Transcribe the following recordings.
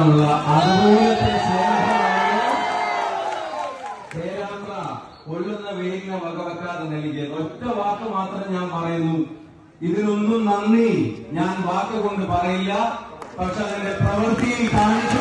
കാണാനുള്ള അതുപോലത്തെ സ്നേഹമാണ് കൊള്ളുന്ന വെയിലിനെ വകവെക്കാതെ നൽകിയത് ഒറ്റ വാക്ക് മാത്രം ഞാൻ പറയുന്നു. ഇതിനൊന്നും നന്ദി. ഞാൻ വാക്ക് കൊണ്ട് പറയില്ല. പക്ഷെ അതിന്റെ പ്രവൃത്തിയിൽ കാണിച്ചു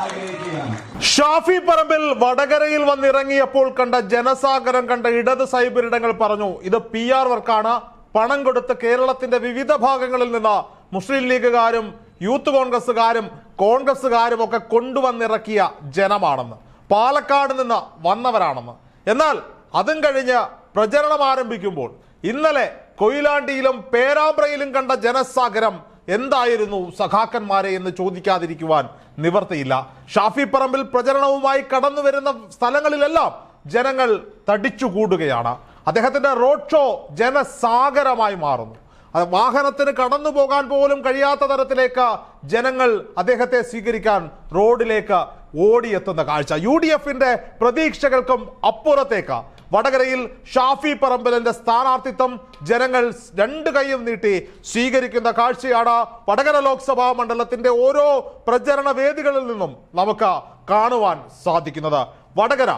ആഗ്രഹിക്കുകയാണ്. ഷാഫി പറമ്പിൽ വടകരയിൽ വന്നിറങ്ങിയപ്പോൾ കണ്ട ജനസാഗരം കണ്ട ഇടത് സൈബരിടങ്ങൾ പറഞ്ഞു ഇത് പി ആർ വർക്കാണ്. പണം കൊടുത്ത് കേരളത്തിന്റെ വിവിധ ഭാഗങ്ങളിൽ നിന്ന് മുസ്ലിം ലീഗുകാരും യൂത്ത് കോൺഗ്രസ്സുകാരും കോൺഗ്രസ്സുകാരും ഒക്കെ കൊണ്ടുവന്നിറക്കിയ ജനമാണെന്ന്. പാലക്കാട് നിന്ന് വന്നവരാണെന്ന്. എന്നാൽ അതും കഴിഞ്ഞ് പ്രചരണം ആരംഭിക്കുമ്പോൾ ഇന്നലെ കൊയിലാണ്ടിയിലും പേരാമ്പ്രയിലും കണ്ട ജനസാഗരം എന്തായിരുന്നു സഖാക്കന്മാരെ എന്ന് ചോദിക്കാതിരിക്കുവാൻ നിവർത്തിയില്ല. ഷാഫി പറമ്പിൽ പ്രചരണവുമായി കടന്നു വരുന്ന സ്ഥലങ്ങളിലെല്ലാം ജനങ്ങൾ തടിച്ചുകൂടുകയാണ്. അദ്ദേഹത്തിന്റെ റോഡ് ഷോ ജനസാഗരമായി മാറുന്നു. വാഹനത്തിന് കടന്നു പോകാൻ പോലും കഴിയാത്ത തരത്തിലേക്ക് ജനങ്ങൾ അദ്ദേഹത്തെ സ്വീകരിക്കാൻ റോഡിലേക്ക് ഓടിയെത്തുന്ന കാഴ്ച. യു ഡി എഫിന്റെ പ്രതീക്ഷകൾക്കും അപ്പുറത്തേക്ക് വടകരയിൽ ഷാഫി പറമ്പലിന്റെ സ്ഥാനാർത്ഥിത്വം ജനങ്ങൾ രണ്ട് കൈയും നീട്ടി സ്വീകരിക്കുന്ന കാഴ്ചയാണ് വടകര ലോക്സഭാ മണ്ഡലത്തിന്റെ ഓരോ പ്രചരണ വേദികളിൽ നിന്നും നമുക്ക് കാണുവാൻ സാധിക്കുന്നത്. വടകര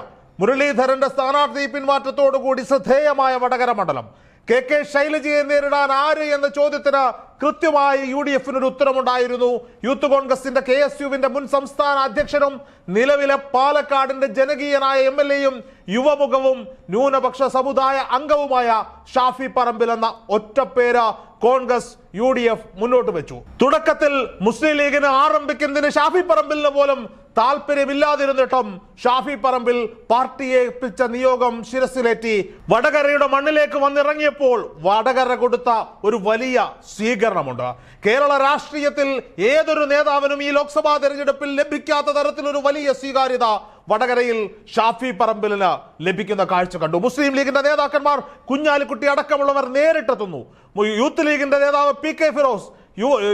മുരളീധരന്റെ സ്ഥാനാർത്ഥി പിന്മാറ്റത്തോടുകൂടി ശ്രദ്ധേയമായ വടകര മണ്ഡലം. കെ കെ ശൈലജയെ നേരിടാൻ ആര് എന്ന ചോദ്യത്തിന് കൃത്യമായി യു ഡി എഫിനൊരു ഉത്തരമുണ്ടായിരുന്നു. യൂത്ത് കോൺഗ്രസിന്റെ കെ എസ് യുവിന്റെ മുൻ സംസ്ഥാന അധ്യക്ഷനും നിലവിലെ പാലക്കാടിന്റെ ജനകീയനായ എം എൽ എയും യുവമുഖവും ന്യൂനപക്ഷ സമുദായ അംഗവുമായ ഷാഫി പറമ്പിൽ എന്ന ഒറ്റപ്പേര് കോൺഗ്രസ് യു ഡി എഫ് മുന്നോട്ട് വെച്ചു. തുടക്കത്തിൽ മുസ്ലിം ലീഗിന് ആരംഭിക്കുന്നതിന് ഷാഫി പറമ്പിലിന് പോലും താല്പര്യമില്ലാതിരുന്നിട്ടും ഷാഫി പറമ്പിൽ പാർട്ടിയെ ഏൽപ്പിച്ച നിയോഗം ശിരസിലേറ്റി വടകരയുടെ മണ്ണിലേക്ക് വന്നിറങ്ങിയപ്പോൾ വടകര കൊടുത്ത ഒരു വലിയ സ്വീകരണമുണ്ട്. കേരള രാഷ്ട്രീയത്തിൽ ഏതൊരു നേതാവിനും ഈ ലോക്സഭാ തെരഞ്ഞെടുപ്പിൽ ലഭിക്കാത്ത തരത്തിലൊരു വലിയ സ്വീകാര്യത വടകരയിൽ ഷാഫി പറമ്പിലിന് ലഭിക്കുന്ന കാഴ്ച കണ്ടു. മുസ്ലിം ലീഗിന്റെ നേതാക്കന്മാർ കുഞ്ഞാലിക്കുട്ടി അടക്കമുള്ളവർ നേരിട്ടെത്തുന്നു യൂത്ത് ലീഗിന്റെ നേതാവ് പി കെ ഫിറോസ്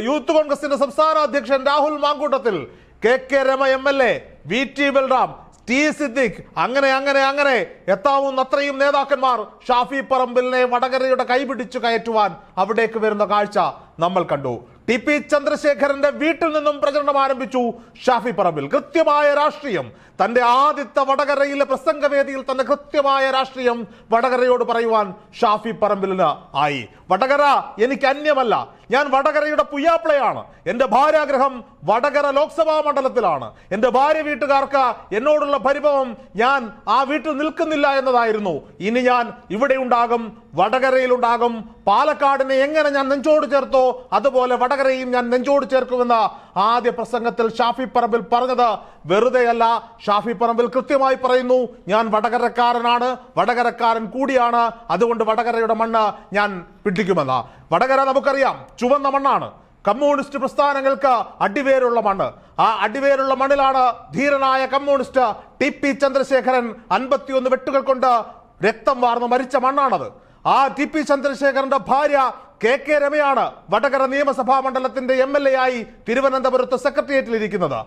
യൂത്ത് കോൺഗ്രസിന്റെ സംസ്ഥാന അധ്യക്ഷൻ Rahul Mankoottathil K K Rema M L A V T Balram T Siddique അങ്ങനെ അങ്ങനെ അങ്ങനെ. എത്താവുന്ന അത്രയും നേതാക്കന്മാർ ഷാഫി പറമ്പിലിനെ വടകരയുടെ കൈപിടിച്ചു കയറ്റുവാൻ അവിടേക്ക് വരുന്ന കാഴ്ച നമ്മൾ കണ്ടു. ടി പി ചന്ദ്രശേഖരന്റെ വീട്ടിൽ നിന്നും പ്രചരണം ആരംഭിച്ചു ഷാഫി പറമ്പിൽ. കൃത്യമായ രാഷ്ട്രീയം. തന്റെ ആദ്യത്തെ വടകരയിലെ പ്രസംഗവേദിയിൽ തന്നെ കൃത്യമായ രാഷ്ട്രീയം വടകരയോട് പറയുവാൻ ഷാഫി പറമ്പിലിന് ആയി. വടകര എനിക്ക് അന്യമല്ല. ഞാൻ വടകരയുടെ പുയ്യാപ്ലയാണ് എന്റെ ഭാര്യാഗ്രഹം വടകര ലോക്സഭാ മണ്ഡലത്തിലാണ്. എന്റെ ഭാര്യ വീട്ടുകാർക്ക് എന്നോടുള്ള പരിഭവം ഞാൻ ആ വീട്ടിൽ നിൽക്കുന്നില്ല എന്നതായിരുന്നു. ഇനി ഞാൻ ഇവിടെ ഉണ്ടാകും വടകരയിലുണ്ടാകും പാലക്കാടിനെ എങ്ങനെ ഞാൻ നെഞ്ചോട് ചേർത്തോ അതുപോലെ വടകരയും ഞാൻ നെഞ്ചോട് ചേർക്കുമെന്ന് ആദ്യ പ്രസംഗത്തിൽ ഷാഫി പറമ്പിൽ പറഞ്ഞത്. വെറുതെയല്ല ഷാഫി പറമ്പിൽ കൃത്യമായി പറയുന്നു ഞാൻ വടകരക്കാരനാണ് വടകരക്കാരൻ കൂടിയാണ് അതുകൊണ്ട് വടകരയുടെ മണ്ണ് ഞാൻ പിടിക്കുമെന്ന്. വടകര നമുക്കറിയാം ചുവന്ന മണ്ണാണ്. കമ്മ്യൂണിസ്റ്റ് പ്രസ്ഥാനങ്ങൾക്ക് അടിവേരുള്ള മണ്ണ്. ആ അടിവേരുള്ള മണ്ണിലാണ് ധീരനായ കമ്മ്യൂണിസ്റ്റ് ടി പി ചന്ദ്രശേഖരൻ അൻപത്തിയൊന്ന് വെട്ടുകൾ കൊണ്ട് രക്തം വാർന്ന് മരിച്ച മണ്ണാണത്. ആ ടി പി ചന്ദ്രശേഖരന്റെ ഭാര്യ കെ കെ രമയാണ് വടകര നിയമസഭാ മണ്ഡലത്തിന്റെ എം എൽ എ ആയി തിരുവനന്തപുരത്ത് സെക്രട്ടേറിയറ്റിൽ ഇരിക്കുന്നത്.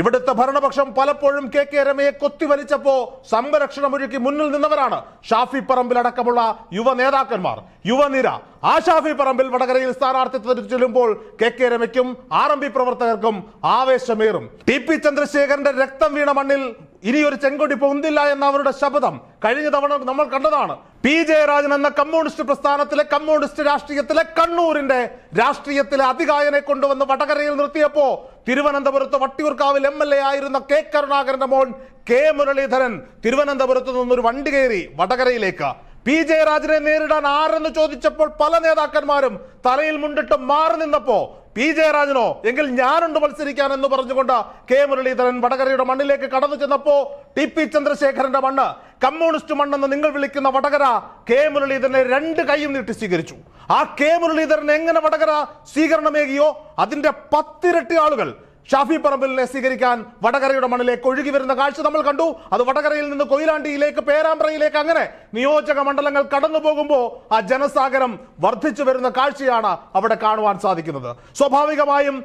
ഇവിടുത്തെ ഭരണപക്ഷം പലപ്പോഴും കെ കെ രമയെ കൊത്തിവലിച്ചപ്പോ സംരക്ഷണമൊരുക്കി മുന്നിൽ നിന്നവരാണ് ഷാഫി പറമ്പിലടക്കമുള്ള യുവ നേതാക്കന്മാർ. യുവനിര ആ ഷാഫി പറമ്പിൽ വടകരയിൽ സ്ഥാനാർത്ഥി ചെല്ലുമ്പോൾ കെ കെ രമയ്ക്കും ആർ എം പി പ്രവർത്തകർക്കും ആവേശമേറും. ടി പി ചന്ദ്രശേഖരന്റെ രക്തം വീണ മണ്ണിൽ ഇനിയൊരു ചെങ്കൊടി പൊന്തില്ല എന്ന അവരുടെ ശബ്ദം കഴിഞ്ഞ തവണ നമ്മൾ കണ്ടതാണ്. പി ജയരാജൻ എന്ന കമ്മ്യൂണിസ്റ്റ് പ്രസ്ഥാനത്തിലെ കമ്മ്യൂണിസ്റ്റ് രാഷ്ട്രീയത്തിലെ കണ്ണൂരിന്റെ രാഷ്ട്രീയത്തിലെ അധികായനെ കൊണ്ടുവന്ന് വടകരയിൽ നിർത്തിയപ്പോ തിരുവനന്തപുരത്ത് വട്ടിയൂർക്കാവിൽ എം എൽ എ ആയിരുന്ന കെ കരുണാകരന്റെ മോൻ കെ മുരളീധരൻ തിരുവനന്തപുരത്ത് നിന്നൊരു വണ്ടി കയറി വടകരയിലേക്ക് പി ജയരാജനെ നേരിടാൻ ആരെന്ന് ചോദിച്ചപ്പോൾ പല നേതാക്കന്മാരും തലയിൽ മുണ്ടിട്ട് മാറി നിന്നപ്പോ പി ജയരാജനോ എങ്കിൽ ഞാനുണ്ട് മത്സരിക്കാൻ എന്ന് പറഞ്ഞുകൊണ്ട് കെ മുരളീധരൻ വടകരയുടെ മണ്ണിലേക്ക് കടന്നു ചെന്നപ്പോ ടി പി ചന്ദ്രശേഖരന്റെ മണ്ണ് കമ്മ്യൂണിസ്റ്റ് മണ്ണെന്ന് നിങ്ങൾ വിളിക്കുന്ന വടകര കെ മുരളീധരനെ രണ്ട് കൈയും നീട്ടി സ്വീകരിച്ചു. ആ കെ മുരളീധരൻ എങ്ങനെ വടകര സ്വീകരണമേകിയോ അതിന്റെ പത്തിരട്ടി ആളുകൾ ഷാഫി പറമ്പിലിനെ സ്വീകരിക്കാൻ വടകരയുടെ മണ്ണിലേക്ക് ഒഴുകി വരുന്ന കാഴ്ച നമ്മൾ കണ്ടു. അത് വടകരയിൽ നിന്ന് കൊയിലാണ്ടിയിലേക്ക് പേരാമ്പ്രയിലേക്ക് അങ്ങനെ നിയോജക മണ്ഡലങ്ങൾ കടന്നു പോകുമ്പോൾ ആ ജനസാഗരം വർദ്ധിച്ചു വരുന്ന കാഴ്ചയാണ് അവിടെ കാണുവാൻ സാധിക്കുന്നത്. സ്വാഭാവികമായും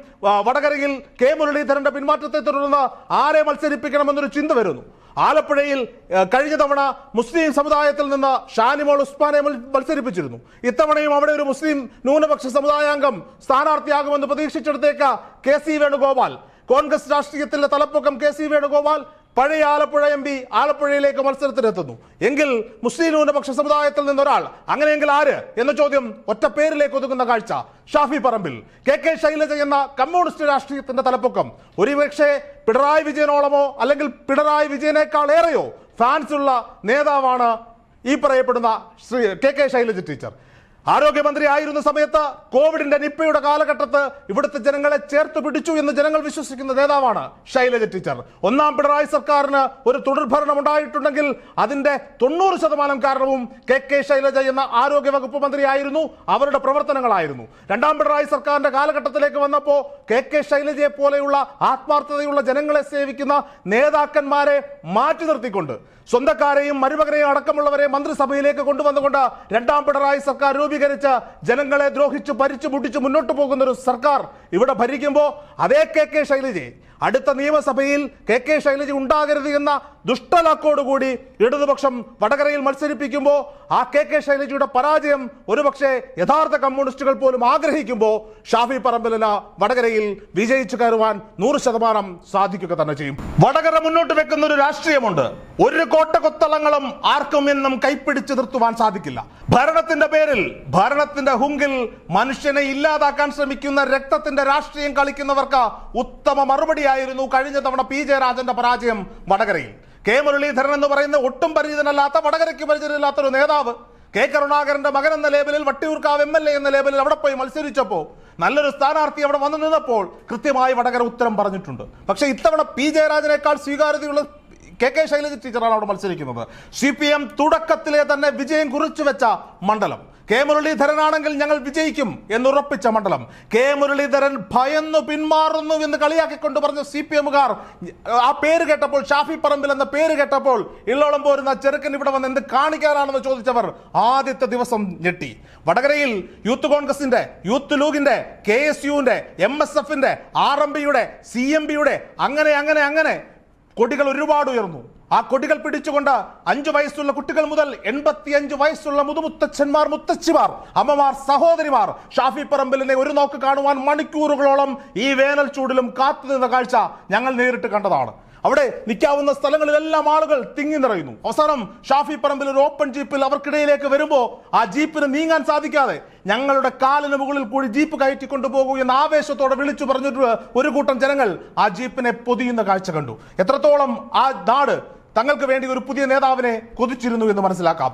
വടകരയിൽ കെ മുരളീധരന്റെ പിന്മാറ്റത്തെ തുടർന്ന് ആരെ മത്സരിപ്പിക്കണമെന്നൊരു ചിന്ത വരുന്നു. ആലപ്പുഴയിൽ കഴിഞ്ഞ തവണ മുസ്ലിം സമുദായത്തിൽ നിന്ന് ഷാനിമോൾ ഉസ്മാനെ മത്സരിപ്പിച്ചിരുന്നു. ഇത്തവണയും അവിടെ ഒരു മുസ്ലിം ന്യൂനപക്ഷ സമുദായാംഗം സ്ഥാനാർത്ഥിയാകുമെന്ന് പ്രതീക്ഷിച്ചെടുത്തേക്ക കെ സി വേണുഗോപാൽ കോൺഗ്രസ് രാഷ്ട്രീയത്തിലെ തലപ്പൊക്കം കെ സി വേണുഗോപാൽ പഴയ ആലപ്പുഴ എം പി ആലപ്പുഴയിലേക്ക് മത്സരത്തിനെത്തുന്നു. എങ്കിൽ മുസ്ലിം ന്യൂനപക്ഷ സമുദായത്തിൽ നിന്നൊരാൾ അങ്ങനെയെങ്കിൽ ആര്? എന്ന ചോദ്യം ഒറ്റ പേരിലേക്ക് ഒതുങ്ങുന്ന കാഴ്ച. ഷാഫി പറമ്പിൽ. കെ കെ ശൈലജ എന്ന കമ്മ്യൂണിസ്റ്റ് രാഷ്ട്രീയത്തിന്റെ തലപ്പൊക്കം. ഒരുപക്ഷെ പിണറായി വിജയനോളമോ അല്ലെങ്കിൽ പിണറായി വിജയനേക്കാൾ ഏറെയോ ഫാൻസുള്ള നേതാവാണ് ഈ പറയപ്പെടുന്ന Shri K K Shailaja teacher. ആരോഗ്യമന്ത്രി ആയിരുന്ന സമയത്ത് കോവിഡിന്റെ നിപ്പയുടെ കാലഘട്ടത്ത് ഇവിടുത്തെ ജനങ്ങളെ ചേർത്ത് പിടിച്ചു എന്ന് ജനങ്ങൾ വിശ്വസിക്കുന്ന നേതാവാണ് ശൈലജ ടീച്ചർ. ഒന്നാം പിണറായി സർക്കാരിന് ഒരു തുടർഭരണം ഉണ്ടായിട്ടുണ്ടെങ്കിൽ അതിന്റെ തൊണ്ണൂറ് ശതമാനം കാരണവും കെ കെ ശൈലജ എന്ന ആരോഗ്യ വകുപ്പ് മന്ത്രിയായിരുന്നു. അവരുടെ പ്രവർത്തനങ്ങളായിരുന്നു. രണ്ടാം പിണറായി സർക്കാരിന്റെ കാലഘട്ടത്തിലേക്ക് വന്നപ്പോൾ കെ കെ ശൈലജയെ പോലെയുള്ള ആത്മാർത്ഥതയുള്ള ജനങ്ങളെ സേവിക്കുന്ന നേതാക്കന്മാരെ മാറ്റി നിർത്തിക്കൊണ്ട് സ്വന്തക്കാരെയും മരുമകനെയും അടക്കമുള്ളവരെ മന്ത്രിസഭയിലേക്ക് കൊണ്ടുവന്നുകൊണ്ട് രണ്ടാം പിണറായി സർക്കാർ രൂപീകരിച്ച് ജനങ്ങളെ ദ്രോഹിച്ച് ഭരിച്ചു മുട്ടിച്ച് മുന്നോട്ട് പോകുന്ന ഒരു സർക്കാർ ഇവിടെ ഭരിക്കുമ്പോൾ അതേ കെ കെ ശൈലജയെ അടുത്ത നിയമസഭയിൽ കെ കെ ശൈലജ ഉണ്ടാകരുത് എന്ന ദുഷ്ടലാക്കോടുകൂടി ഇടതുപക്ഷം വടകരയിൽ മത്സരിപ്പിക്കുമ്പോൾ ആ കെ കെ ശൈലജയുടെ പരാജയം ഒരുപക്ഷെ യഥാർത്ഥ കമ്മ്യൂണിസ്റ്റുകൾ പോലും ആഗ്രഹിക്കുമ്പോൾ ഷാഫി പറമ്പലിന് വടകരയിൽ വിജയിച്ചു കയറുവാൻ നൂറ് ശതമാനം സാധിക്കുക തന്നെ ചെയ്യും. വടകര മുന്നോട്ട് വെക്കുന്ന ഒരു രാഷ്ട്രീയമുണ്ട്. ഒരു കോട്ടകൊത്തളങ്ങളും ആർക്കും എന്നും കൈപ്പിടിച്ച് നിർത്തുവാൻ സാധിക്കില്ല. ഭരണത്തിന്റെ പേരിൽ ഭരണത്തിന്റെ ഹുങ്കിൽ മനുഷ്യനെ ഇല്ലാതാക്കാൻ ശ്രമിക്കുന്ന രക്തത്തിന്റെ രാഷ്ട്രീയം കളിക്കുന്നവർക്ക് ഉത്തമ മറുപടിയായിരുന്നു കഴിഞ്ഞ തവണ പി ജയരാജന്റെ പരാജയം വടകരയിൽ. കെ മുരളീധരൻ എന്ന് പറയുന്ന ഒട്ടും പരിചിതനല്ലാത്ത വടകരയ്ക്ക് പരിചിതനല്ലാത്ത ഒരു നേതാവ് കെ കരുണാകരന്റെ മകൻ എന്ന ലേബലിൽ വട്ടിയൂർക്കാവ് എം എൽ എ എന്ന ലേബലിൽ അവിടെ പോയി മത്സരിച്ചപ്പോൾ നല്ലൊരു സ്ഥാനാർത്ഥി അവിടെ വന്നു നിന്നപ്പോൾ കൃത്യമായി വടകര ഉത്തരം പറഞ്ഞിട്ടുണ്ട്. പക്ഷേ ഇത്തവണ പി ജയരാജനേക്കാൾ സ്വീകാര്യതയുള്ള കെ കെ ശൈലജ ടീച്ചറാണ് അവിടെ മത്സരിക്കുന്നത്. സി പി എം തുടക്കത്തിലെ തന്നെ വിജയം കുറിച്ചു വെച്ച മണ്ഡലം. കെ മുരളീധരനാണെങ്കിൽ ഞങ്ങൾ വിജയിക്കും എന്നുറപ്പിച്ച മണ്ഡലം. കെ മുരളീധരൻ ഭയന്നു പിന്മാറുന്നു എന്ന് കളിയാക്കിക്കൊണ്ട് പറഞ്ഞ സി പി എമ്മുകാർ ആ പേര് കേട്ടപ്പോൾ ഷാഫി പറമ്പിൽ എന്ന പേര് കേട്ടപ്പോൾ ഇള്ളോളം പോരുന്ന ചെറുക്കൻ ഇവിടെ വന്ന് എന്ത് കാണിക്കാനാണെന്ന് ചോദിച്ചവർ ആദ്യത്തെ ദിവസം ഞെട്ടി. വടകരയിൽ യൂത്ത് കോൺഗ്രസിന്റെ യൂത്ത് ലീഗിന്റെ കെ എസ് യുവിന്റെ എം എസ് എഫിന്റെ ആർ എം പിയുടെ സി എം പിയുടെ അങ്ങനെ അങ്ങനെ അങ്ങനെ കൊടികൾ ഒരുപാട് ഉയർന്നു. ആ കൊടികൾ പിടിച്ചുകൊണ്ട് അഞ്ചു വയസ്സുള്ള കുട്ടികൾ മുതൽ എൺപത്തിയഞ്ച് വയസ്സുള്ള മുതുമുത്തച്ഛന്മാർ മുത്തച്ഛിമാർ അമ്മമാർ സഹോദരിമാർ ഷാഫി പറമ്പിലിനെ ഒരു നോക്ക് കാണുവാൻ മണിക്കൂറുകളോളം ഈ വേനൽ ചൂടിലും കാത്തുനിന്ന കാഴ്ച ഞങ്ങൾ നേരിട്ട് കണ്ടതാണ്. അവിടെ നിൽക്കാവുന്ന സ്ഥലങ്ങളിലെല്ലാം ആളുകൾ തിങ്ങി നിറയുന്നു. അവസാനം ഷാഫി പറമ്പിൽ ഒരു ഓപ്പൺ ജീപ്പിൽ അവർക്കിടയിലേക്ക് വരുമ്പോൾ ആ ജീപ്പിന് നീങ്ങാൻ സാധിക്കാതെ ഞങ്ങളുടെ കാലിന് മുകളിൽ കൂടി ജീപ്പ് കയറ്റി കൊണ്ടുപോകൂ എന്ന ആവേശത്തോടെ വിളിച്ചു പറഞ്ഞിട്ട് ഒരു കൂട്ടം ജനങ്ങൾ ആ ജീപ്പിനെ പൊതിയുന്ന കാഴ്ച കണ്ടു. എത്രത്തോളം ആ നാട് തങ്ങൾക്ക് വേണ്ടി ഒരു പുതിയ നേതാവിനെ കൊതിച്ചിരുന്നു എന്ന് മനസ്സിലാക്കാം.